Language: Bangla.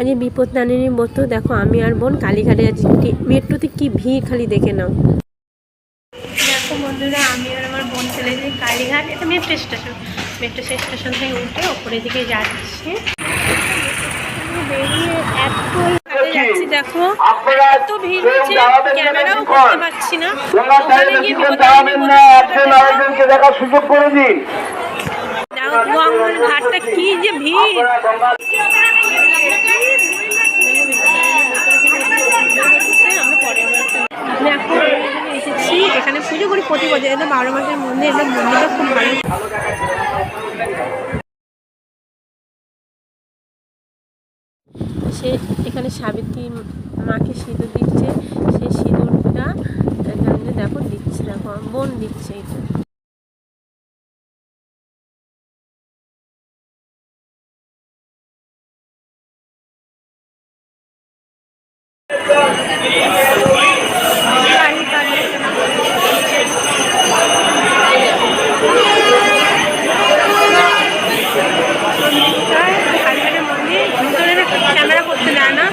আজকে বিপদ নানিনীর মতো দেখো আমি আর বোন কালীঘাটে আছি। টি- মেট্রোতে কি ভিড় খালি দেখে নাও। দেখো বন্ধুরা আমি আর আমার বোন চলে যাই কালীঘাট। এটা মেট্রো স্টেশন। মেট্রো স্টেশন থেকে উঠে ওপরের দিকে যাচ্ছি। বেরিয়ে এতই যাচ্ছি দেখো। এত ভিড় হয়েছে ক্যামেরাও করতে পারছি না। ওখানে গিয়ে বিপদ নানিনীর মতো একজন আরেকজনকে দেখার সুযোগ করে দিন। ঘাটটা কি যে ভিড়। প্রতি বছর এটা বারো মাসের মধ্যে এটা মন্দিরটা খুব ভালো। সে এখানে সাবিত্রী মাকে সিঁদুর দিচ্ছে। সেই সিঁদুরটা এখানে দেখো দিচ্ছে, দেখো বোন দিচ্ছে এটা। นะ